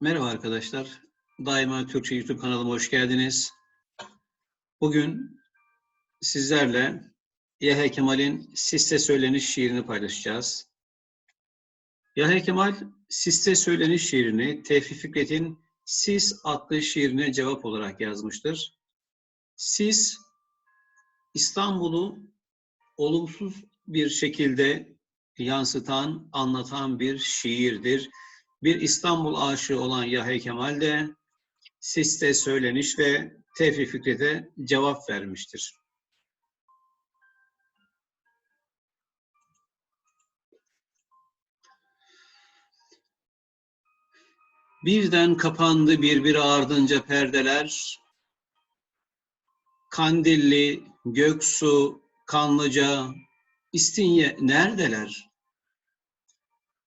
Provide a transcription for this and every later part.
Merhaba arkadaşlar. Daima Türkçe YouTube kanalıma hoş geldiniz. Bugün sizlerle Yahya Kemal'in Siste Söyleniş şiirini paylaşacağız. Yahya Kemal Siste Söyleniş şiirini Tevfik Fikret'in Sis adlı şiirine cevap olarak yazmıştır. Sis, İstanbul'u olumsuz bir şekilde yansıtan, anlatan bir şiirdir. Bir İstanbul aşığı olan Yahya Kemal de Siste Söyleniş ve Tevfik Fikret'e cevap vermiştir. Birden kapandı birbiri ardınca perdeler. Kandilli, Göksu, Kanlıca, İstinye neredeler?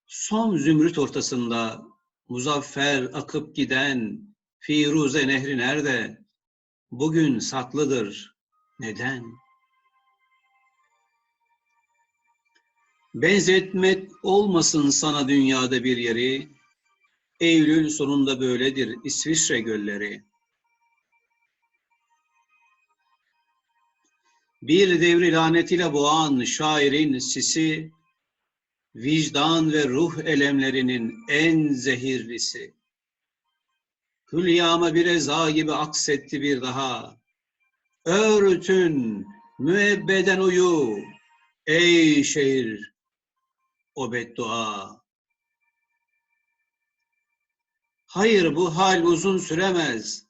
Son zümrüt ortasında muzaffer akıp giden Firuze Nehri nerede? Bugün saklıdır. Neden? Benzetmek olmasın sana dünyada bir yeri. Eylül sonunda böyledir İsviçre gölleri. Bir devri lanetiyle boğan şairin sisi, vicdan ve ruh elemlerinin en zehirlisi. Hülyama bir eza gibi aksetti bir daha. Örtün, müebbeden uyu, ey şehir, o beddua. Hayır bu hal uzun süremez.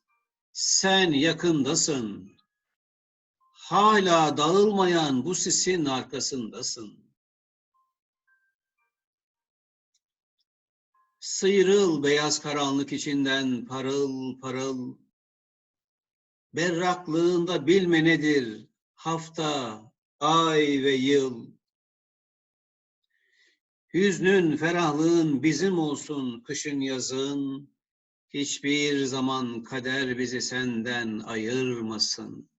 Sen yakındasın. Hala dağılmayan bu sisin arkasındasın. Sıyrıl beyaz karanlık içinden parıl parıl. Berraklığında bilme nedir hafta, ay ve yıl. Hüznün, ferahlığın bizim olsun kışın yazın. Hiçbir zaman kader bizi senden ayırmasın.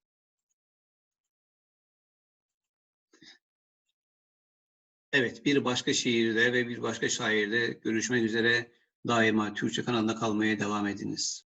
Evet, bir başka şiirde ve bir başka şairde görüşmek üzere. Daima Türkçe kanalında kalmaya devam ediniz.